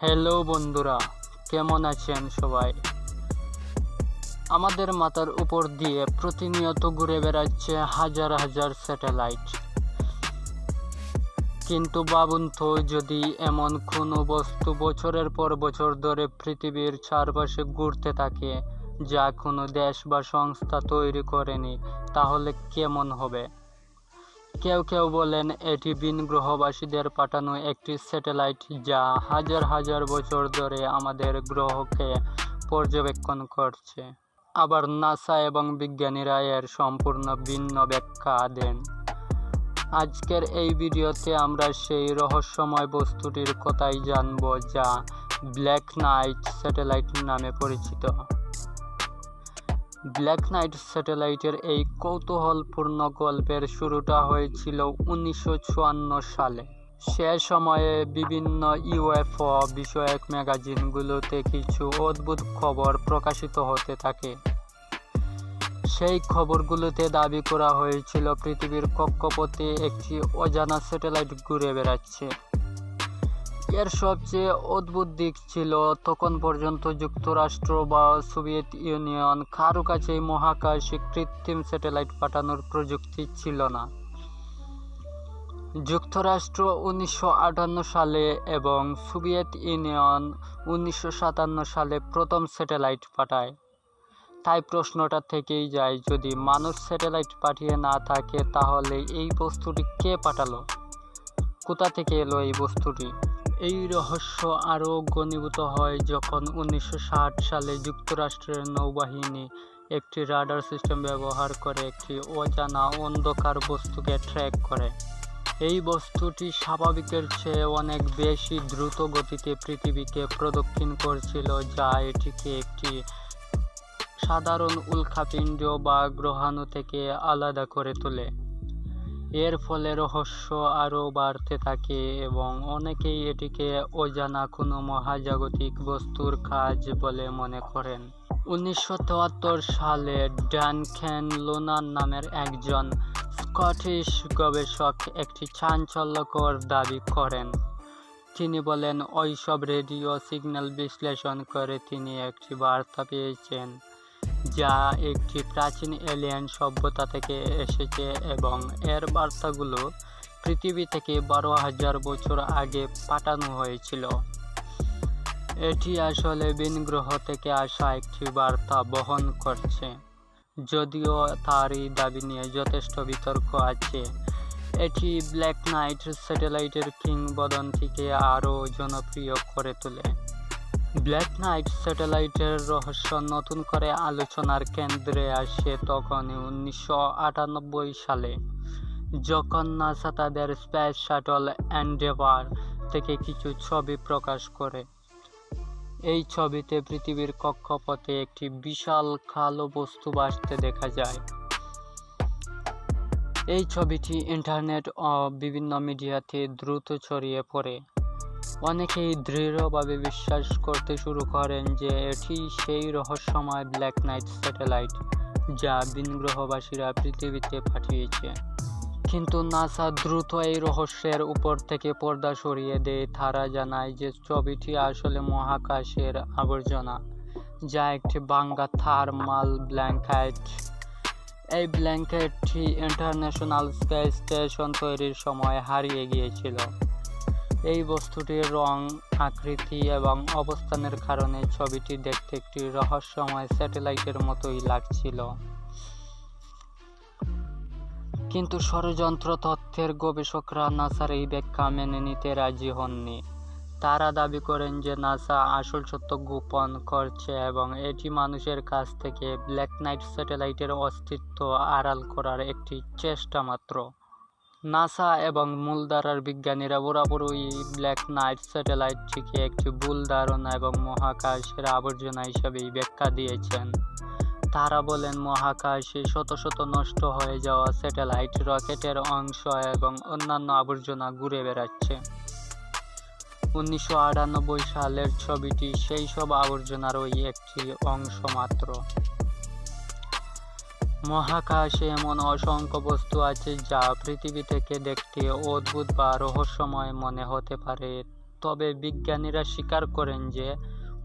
Hello বন্ধুরা, কেমন আছেন সবাই? আমাদের মাথার উপর দিয়ে প্রতিনিয়ত ঘুরে বেড়াচ্ছে হাজার হাজার স্যাটেলাইট। কিন্তু ভাবুন যদি এমন কোনো বস্তু বছরের পর বছর ধরে পৃথিবীর চারপাশে ঘুরতে থাকে, যা কোনো দেশ বা সংস্থা তৈরি করেনি, তাহলে কেমন হবে? কেউ কেউ বলেন এটি বিন গ্রহবাসীদের পাঠানো একটি স্যাটেলাইট যা হাজার হাজার বছর ধরে আমাদের গ্রহকে পর্যবেক্ষণ করছে। আবার নাসা এবং বিজ্ঞানীরা এর সম্পূর্ণ ভিন্ন ব্যাখ্যা দেন। আজকের এই ভিডিওতে আমরা সেই রহস্যময় বস্তুটির কথাই জানব যা ব্ল্যাক নাইট স্যাটেলাইট নামে পরিচিত। ব্ল্যাক নাইট স্যাটেলাইটের এই কৌতূহলপূর্ণ গল্পের শুরুটা হয়েছিল উনিশশো চুয়ান্ন সালে। সে সময়ে বিভিন্ন ইউএফও বিষয়ক ম্যাগাজিনগুলোতে কিছু অদ্ভুত খবর প্রকাশিত হতে থাকে। সেই খবরগুলোতে দাবি করা হয়েছিল, পৃথিবীর কক্ষপথে একটি অজানা স্যাটেলাইট ঘুরে বেড়াচ্ছে। এর সবচেয়ে অদ্ভুত দিক ছিল তখন পর্যন্ত যুক্তরাষ্ট্র বা সোভিয়েত ইউনিয়ন কারও কাছে মহাকাশে কৃত্রিম স্যাটেলাইট পাঠানোর প্রযুক্তি ছিল না। যুক্তরাষ্ট্র উনিশশো আটান্ন সালে এবং সোভিয়েত ইউনিয়ন উনিশশো সাতান্ন সালে প্রথম স্যাটেলাইট পাঠায়। তাই প্রশ্নটা থেকেই যায়, যদি মানুষ স্যাটেলাইট পাঠিয়ে না থাকে, তাহলে এই বস্তুটি কে পাঠালো? কোথা থেকে এলো এই বস্তুটি? এই রহস্য আরও ঘনীভূত হয় যখন উনিশশো ষাট সালে যুক্তরাষ্ট্রের নৌবাহিনী একটি রাডার সিস্টেম ব্যবহার করে একটি অজানা অন্ধকার বস্তুকে ট্র্যাক করে। এই বস্তুটি স্বাভাবিকের চেয়ে অনেক বেশি দ্রুত গতিতে পৃথিবীকে প্রদক্ষিণ করছিল, যা এটিকে একটি সাধারণ উল্কাপিণ্ড বা গ্রহাণু থেকে আলাদা করে তোলে। এর ফলে রহস্য আরও বাড়তে থাকে এবং অনেকেই এটিকে অজানা কোনো মহাজাগতিক বস্তুর কাজ বলে মনে করেন। উনিশশো সালে ডানখ্যান লোনার নামের একজন স্কটিশ গবেষক একটি চাঞ্চল্যকর দাবি করেন। তিনি বলেন ওইসব রেডিও সিগন্যাল বিশ্লেষণ করে তিনি একটি বার্তা পেয়েছেন। যা একটি প্রাচীন এলিয়েন সভ্যতা থেকে এসেছে এবং এর বার্তাগুলো পৃথিবী থেকে বারো হাজার বছর আগে পাঠানো হয়েছিল। এটি আসলে বিন গ্রহ থেকে আসা একটি বার্তা বহন করছে। যদিও তার এই দাবি নিয়ে যথেষ্ট বিতর্ক আছে। এটি ব্ল্যাক নাইট স্যাটেলাইটের কিংবদন্তিকে আরও জনপ্রিয় করে তোলে। ব্ল্যাক নাইট স্যাটেলাইটের রহস্য নতুন করে আলোচনার কেন্দ্রে আসে তখনই উনিশশো সালে। যখন নাসা তাদের স্পেস শাটল অ্যান্ডেভার থেকে কিছু ছবি প্রকাশ করে, এই ছবিতে পৃথিবীর কক্ষপথে একটি বিশাল কালো বস্তু ভাসতে দেখা যায়। এই ছবিটি ইন্টারনেট ও বিভিন্ন মিডিয়াতে দ্রুত ছড়িয়ে পড়ে। অনেকেই দৃঢ়ভাবে বিশ্বাস করতে শুরু করেন যে এটি সেই রহস্যময় ব্ল্যাক নাইট স্যাটেলাইট যা ভিনগ্রহবাসীরা পৃথিবীতে পাঠিয়েছে। কিন্তু নাসা দ্রুত এই রহস্যের উপর থেকে পর্দা সরিয়ে দেয়। তারা জানায় যে ছবিটি আসলে মহাকাশের আবর্জনা, যা একটি বাঙ্গা থার্মাল ব্ল্যাঙ্কেট এই ব্ল্যাঙ্কেটটি ইন্টারন্যাশনাল স্পেস স্টেশন তৈরির সময় হারিয়ে গিয়েছিল। এই বস্তুটির রং, আকৃতি এবং অবস্থানের কারণে ছবিটি দেখতে একটি রহস্যময় স্যাটেলাইটের মতোই লাগছিল। কিন্তু ষড়যন্ত্র তথ্যের গবেষকরা নাসার এই ব্যাখ্যা মেনে নিতে রাজি হননি। তারা দাবি করেন যে নাসা আসল সত্য গোপন করছে এবং এটি মানুষের কাছ থেকে ব্ল্যাক নাইট স্যাটেলাইটের অস্তিত্ব আড়াল করার একটি চেষ্টা মাত্র। নাসা এবং মূলধারার বিজ্ঞানীরা পুরোপুরি ব্ল্যাক নাইট স্যাটেলাইটটিকে একটি ভুল ধারণা এবং মহাকাশের আবর্জনা হিসেবেই ব্যাখ্যা দিয়েছেন। তারা বলেন, মহাকাশে শত শত নষ্ট হয়ে যাওয়া স্যাটেলাইট রকেটের অংশ এবং অন্যান্য আবর্জনা ঘুরে বেড়াচ্ছে। উনিশশো আটানব্বই সালের ছবিটি সেই সব আবর্জনারই একটি অংশ মাত্র। মহাকাশে এমন অসংখ্য বস্তু আছে যা পৃথিবী থেকে দেখতে অদ্ভুত বা রহস্যময় মনে হতে পারে। তবে বিজ্ঞানীরা স্বীকার করেন যে,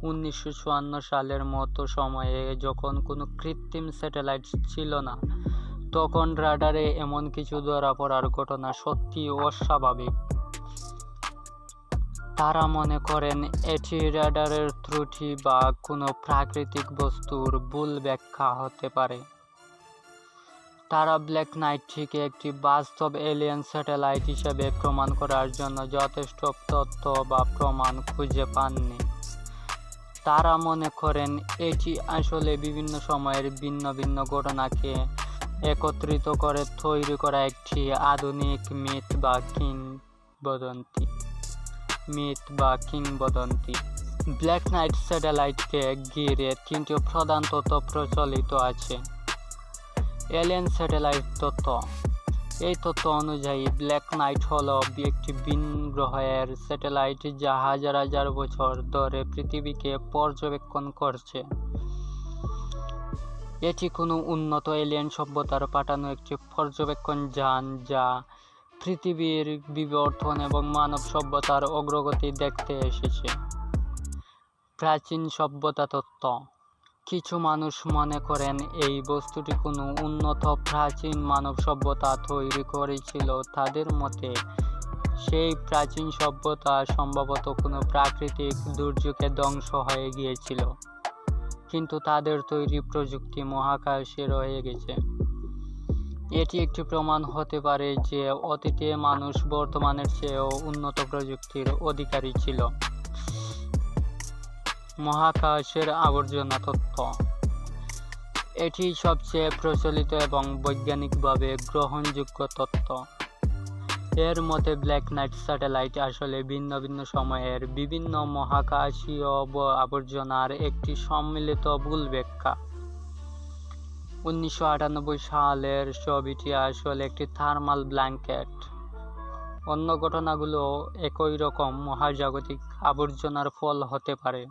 উনিশশো চুয়ান্ন সালের মতো সময়ে যখন কোনো কৃত্রিম স্যাটেলাইট ছিল না, তখন রাডারে এমন কিছু ধরা পড়ার ঘটনা সত্যি অস্বাভাবিক। তারা মনে করেন এটি রাডারের ত্রুটি বা কোনো প্রাকৃতিক বস্তুর ভুল ব্যাখ্যা হতে পারে। তারা ব্ল্যাক নাইটটিকে একটি বাস্তব এলিয়েন স্যাটেলাইট হিসেবে প্রমাণ করার জন্য যথেষ্ট তথ্য বা প্রমাণ খুঁজে পাননি। তারা মনে করেন, এটি আসলে বিভিন্ন সময়ের ভিন্ন ভিন্ন ঘটনাকে একত্রিত করে তৈরি করা একটি আধুনিক মিথ বা কিংবদন্তি। মিথ বা কিংবদন্তি। ব্ল্যাক নাইট স্যাটেলাইটকে ঘিরে তিনটি প্রধান তথ্য প্রচলিত আছে। এলিয়েন স্যাটেলাইট তথ্য এই তথ্য অনুযায়ী ব্ল্যাক নাইট হলো একটি ভিন গ্রহের স্যাটেলাইট যা হাজার হাজার বছর ধরে পৃথিবীকে পর্যবেক্ষণ করছে। এটি কোনো উন্নত এলিয়েন সভ্যতার পাঠানো একটি পর্যবেক্ষণ যান যা পৃথিবীর বিবর্তন এবং মানব সভ্যতার অগ্রগতি দেখতে এসেছে। প্রাচীন সভ্যতা তত্ত্ব। কিছু মানুষ মনে করেন এই বস্তুটি কোনো উন্নত প্রাচীন মানব সভ্যতা তৈরি করেছিল তাদের মতে। সেই প্রাচীন সভ্যতা সম্ভবত কোনো প্রাকৃতিক দুর্যোগে ধ্বংস হয়ে গিয়েছিল। কিন্তু তাদের তৈরি প্রযুক্তি মহাকাশে রয়ে গেছে। এটি একটি প্রমাণ হতে পারে যে অতীতে মানুষ বর্তমানের চেয়েও উন্নত প্রযুক্তির অধিকারী ছিল। মহাকাশের আবর্জনা তত্ত্ব এটি সবচেয়ে প্রচলিত এবং বৈজ্ঞানিকভাবে গ্রহণযোগ্য তত্ত্ব এর মতে, ব্ল্যাক নাইট স্যাটেলাইট আসলে ভিন্ন ভিন্ন সময়ের বিভিন্ন মহাকাশীয় আবর্জনার একটি সম্মিলিত ভুল ব্যাখ্যা। উনিশশো আটানব্বই সালের ছবিটি আসলে একটি থার্মাল ব্ল্যাঙ্কেট। অন্য ঘটনাগুলো একই রকম মহাজাগতিক আবর্জনার ফল হতে পারে।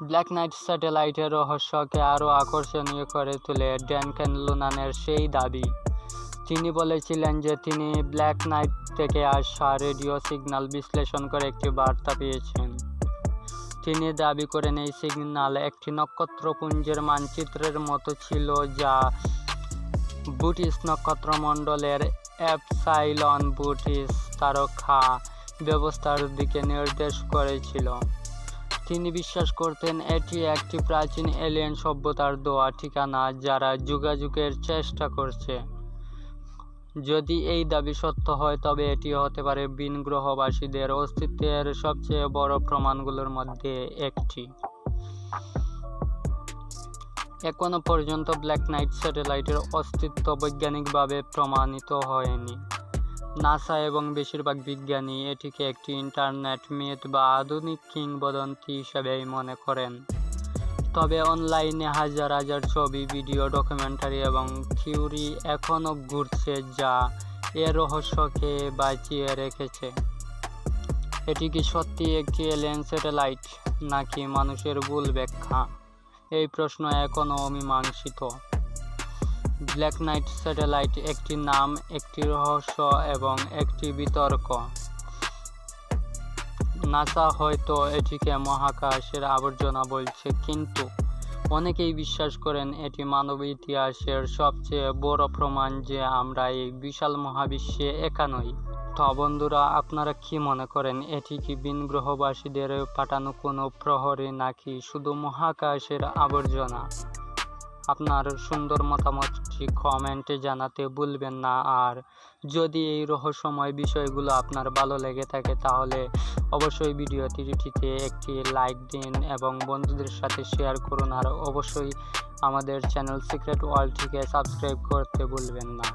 ব্ল্যাক নাইট স্যাটেলাইটের রহস্যকে আরও আকর্ষণীয় করে তোলে ড্যানকেন লুনানের সেই দাবি। তিনি বলেছিলেন যে তিনি ব্ল্যাক নাইট থেকে আসা রেডিও সিগন্যাল বিশ্লেষণ করে একটি বার্তা পেয়েছেন। তিনি দাবি করেন, এই সিগন্যাল একটি নক্ষত্রপুঞ্জের মানচিত্রের মতো ছিল যা বুটিস নক্ষত্রমণ্ডলের অ্যাপসাইলন বুটিস তারকা ব্যবস্থার দিকে নির্দেশ করেছিল। তিনি বিশ্বাস করতেন এটি একটি প্রাচীন এলিয়েন সভ্যতার দোয়া ঠিকানা যারা যোগাযোগের চেষ্টা করছে। যদি এই দাবি সত্য হয়, তবে এটি হতে পারে বিন গ্রহবাসীদের অস্তিত্বের সবচেয়ে বড় প্রমাণগুলোর মধ্যে একটি। এখনও পর্যন্ত ব্ল্যাক নাইট স্যাটেলাইটের অস্তিত্ব বৈজ্ঞানিকভাবে প্রমাণিত হয়নি। নাসা এবং বেশিরভাগ বিজ্ঞানী এটিকে একটি ইন্টারনেট মিথ বা আধুনিক কিংবদন্তি হিসেবেই মনে করেন। তবে অনলাইনে হাজার হাজার ছবি, ভিডিও, ডকুমেন্টারি এবং থিওরি এখনও ঘুরছে যা এ রহস্যকে বাঁচিয়ে রেখেছে। এটি কি সত্যি একটি এলিয়েন স্যাটেলাইট নাকি মানুষের ভুল ব্যাখ্যা? এই প্রশ্ন এখনও অমীমাংসিত ব্ল্যাক নাইট স্যাটেলাইট একটি নাম, একটি রহস্য এবং একটি বিতর্ক। নাসা হয়তো এটিকে মহাকাশের আবর্জনা বলছে, কিন্তু অনেকেই বিশ্বাস করেন এটি মানব ইতিহাসের সবচেয়ে বড় প্রমাণ যে আমরা এই বিশাল মহাবিশ্বে একা নই। তো বন্ধুরা, আপনারা কি মনে করেন, এটি কি বিন গ্রহবাসীদের পাঠানো কোনো প্রহরে নাকি শুধু মহাকাশের আবর্জনা? আপনার সুন্দর মতামতটি কমেন্টে জানাতে ভুলবেন না। আর যদি এই রহস্যময় বিষয়গুলো আপনার ভালো লেগে থাকে, তাহলে অবশ্যই ভিডিওটিতে একটি লাইক দিন এবং বন্ধুদের সাথে শেয়ার করুন। আর অবশ্যই আমাদের চ্যানেল সিক্রেট ওয়ার্ল্ডটিকে সাবস্ক্রাইব করতে ভুলবেন না।